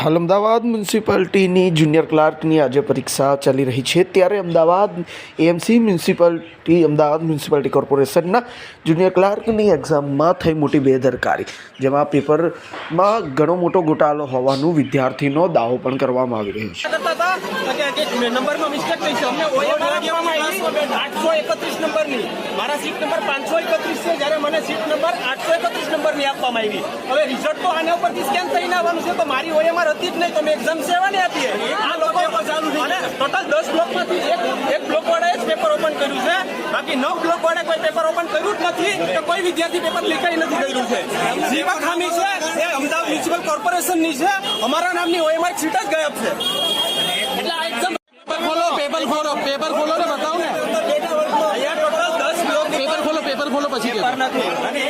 હાલ અમદાવાદ મ્યુનિસિપાલિટીની જુનિયર ક્લાર્કની આજે પરીક્ષા ચાલી રહી છે. ત્યારે Ahmedabad AMC municipality Ahmedabad municipality કોર્પોરેશનના જુનિયર ક્લાર્કની એક્ઝામમાં થઈ મોટી બેદરકારી જેમાં પેપરમાં ઘણો મોટો ગોટાળો હોવાનું વિદ્યાર્થીનો દાવો પણ કરવામાં આવી રહ્યો છે. કરતા હતા કે કે નંબરમાં મિસ્ટેક થઈ છે. અમને OM કહેવામાં આવી આઠસો એકત્રીસ નંબરની. મારા સીટ નંબર પાંચસો એકત્રીસ છે. જ્યારે મને સીટ નંબર આઠસો એકત્રીસ નંબરની આપવામાં આવી. હવે રિઝલ્ટ તો આના ઉપરથી સ્કેન થઈને આવવાનું છે તો મારી OMR હતી જ નહીં તો મેં એક્ઝામ સેવાની આપીએ આ લોકો ટોટલ દસ બ્લોકમાંથી એક એક બ્લોક વાળાએ જ પેપર ઓપન કર્યું છે. બાકી નવ બ્લોક વાળાએ કોઈ પેપર ઓપન કર્યું જ નથી કે કોઈ વિદ્યાર્થી પેપર લીકાઈ નથી કર્યું છે. જેમાં ખામી છે એ અમદાવાદ મ્યુનિસિપલ કોર્પોરેશનની છે અમારા નામની OMR સીટ જ ગાયબ છે. એટલે આ એકદમ પેપર ખોલો પેપર ખોલો પેપર ખોલો ને બતાવો ને. અહીંયા ટોટલ દસ બ્લોક પેપર ખોલો પેપર ખોલો પછી પેપર નથી. અને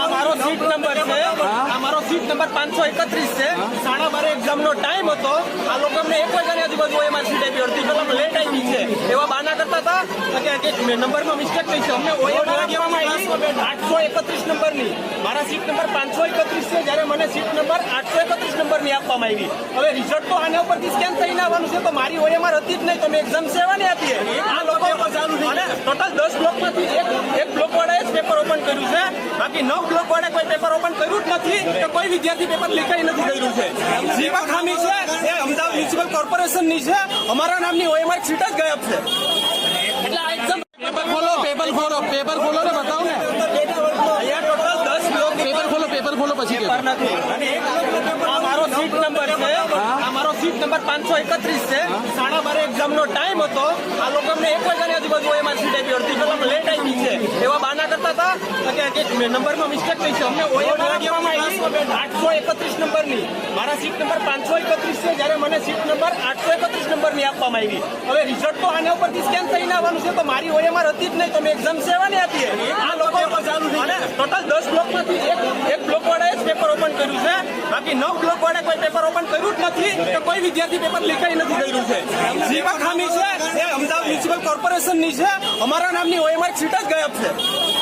આ મારો સીટ નંબર છે આ મારો સીટ નંબર પાંચસો એકત્રીસ છે. સાડા બારે એક્ઝામ નો ટાઈમ હતો. આ લોકો અમને એક વાગ્યાની આજુબાજુ એમાં સીટ આપી હતી. કલાક લેટ આવી છે. એવા બાના કરતા હતા. કે કે નંબરમાં મિસ્ટેક થઈ છે. અમને ઓએ કહેવામાં આવી આઠસો એકત્રીસ નંબરની. મારા સીટ નંબર પાંચસો એકત્રીસ છે. જ્યારે મને સીટ નંબર આઠસો એકત્રીસ નંબરની આપવામાં આવી. હવે રિઝલ્ટ તો આના ઉપરથી સ્કેન થઈને આવવાનું છે. તો મારી OMR હતી જ નહીં. તમે મેં એક્ઝામ સેવાની આપીએ આ લોકો ટોટલ દસ બ્લોકમાંથી એક એક બ્લોક વાળાએ જ પેપર ઓપન કર્યું છે બાકી નવ બ્લોક વાળાએ કોઈ પેપર ઓપન કર્યું જ નથી કે કોઈ વિદ્યાર્થી પેપર લીકાઈ નથી કર્યું છે. જેમાં ખામી છે એ અમદાવાદ મ્યુનિસિપલ કોર્પોરેશનની છે અમારા નામની ઓએમઆર સીટ જ ગાયબ છે. એટલે આ પેપર ખોલો પેપર ખોલો પેપર ખોલો ને બતાવો ને. પેપર ખોલો પેપર ખોલો પછી પેપર નથી. અને આ મારો સીટ નંબર છે. આ મારો સીટ નંબર પાંચસો એકત્રીસ છે. સાડા બારે એક્ઝામ નો ટાઈમ હતો. આ લોકો અમને એક વાગ્યાની આજુબાજુ એમાં સીટ આપી હતી. લેટ આવી છે. એવા બાના કરતા હતા? કે નંબરમાં મિસ્ટેક થઈ છે. અમને OM કહેવામાં આવી આઠસો એકત્રીસ નંબરની. મારા સીટ નંબર પાંચસો એકત્રીસ છે જ્યારે મને સીટ નંબર આઠસો એકત્રીસ નંબરની આપવામાં આવી. હવે રિઝલ્ટ તો આના ઉપરથી સ્કેન થઈને આવવાનું છે તો મારી OMR હતી જ નહીં. તમે એક્ઝામ સેવાની આપી આ લોકો ટોટલ દસ બ્લોકમાંથી એક એક બ્લોકવાળાએ જ પેપર ઓપન કર્યું છે. બાકી નવ બ્લોકવાળાએ કોઈ પેપર ઓપન કર્યું જ નથી કે કોઈ વિદ્યાર્થી પેપર લીકાઈ નથી કર્યું છે. જેમાં ખામી છે. કોર્પોરેશનની છે. અમારા નામની ઓએમઆર સીટ જ ગાયબ છે.